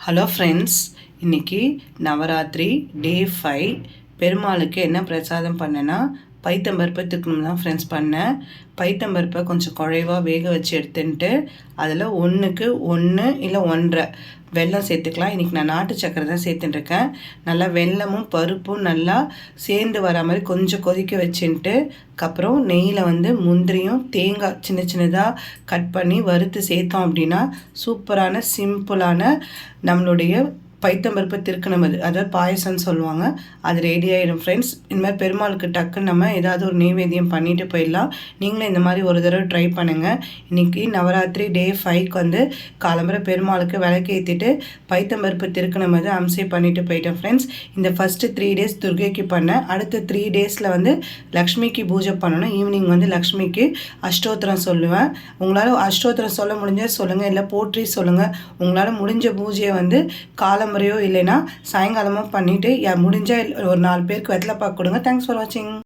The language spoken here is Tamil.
ஹலோ ஃப்ரெண்ட்ஸ் இன்னைக்கு நவராத்திரி டே ஃபைவ் பெருமாளுக்கு என்ன பிரசாதம் பண்ணேன்னா பைத்தம்பருப்பை திருக்கணும் தான் ஃப்ரெண்ட்ஸ் பண்ணேன். பைத்தம்பருப்பை கொஞ்சம் குழைவாக வேக வச்சு எடுத்துன்ட்டு அதில் ஒன்றுக்கு ஒன்று இல்லை ஒன்றரை வெல்லம் சேர்த்துக்கலாம். இன்றைக்கி நான் நாட்டு சக்கரை தான் சேர்த்துட்டுருக்கேன் நல்லா வெல்லமும் பருப்பும் நல்லா சேர்ந்து வர மாதிரி கொஞ்சம் கொதிக்க வச்சுன்ட்டு அப்புறம் நெய்யில் வந்து முந்திரியும் தேங்காய் சின்ன சின்னதாக கட் பண்ணி வறுத்து சேர்த்தோம் அப்படின்னா சூப்பரான சிம்பிளான நம்மளுடைய பைத்தம்பருப்பு திருக்கணும் அது அதாவது பாயசம்னு சொல்லுவாங்க. அது ரெடி ஆகிடும் ஃப்ரெண்ட்ஸ் இந்த மாதிரி பெருமாளுக்கு டக்குன்னு நம்ம ஏதாவது ஒரு நெய்வேத்தியம் பண்ணிட்டு போயிடலாம். நீங்களும் இந்த மாதிரி ஒரு தடவை ட்ரை பண்ணுங்கள் இன்றைக்கி நவராத்திரி டே ஃபைவ்க்கு வந்து காலம்பரை பெருமாளுக்கு விளக்கேற்றிட்டு பைத்தம்பருப்பு திருக்கணும் அது அம்சை பண்ணிட்டு போயிட்டேன் ஃப்ரெண்ட்ஸ் இந்த ஃபஸ்ட்டு த்ரீ டேஸ் துர்கைக்கு பண்ணேன் அடுத்த த்ரீ டேஸில் வந்து லக்ஷ்மிக்கு பூஜை பண்ணணும். ஈவினிங் வந்து லக்ஷ்மிக்கு அஷ்டோத்திரம் சொல்லுவேன். உங்களால் அஷ்டோத்திரம் சொல்ல முடிஞ்சால் சொல்லுங்கள் இல்லை போற்றி சொல்லுங்கள் உங்களால் முடிஞ்ச பூஜையை வந்து காலம் முறையோ இல்லைன்னா சாயங்காலமோ பண்ணிவிட்டு முடிஞ்சால் ஒரு நாலு பேருக்கு வெத்தலை பார்க்க கொடுங்க. தேங்க்ஸ் ஃபார் வாட்சிங்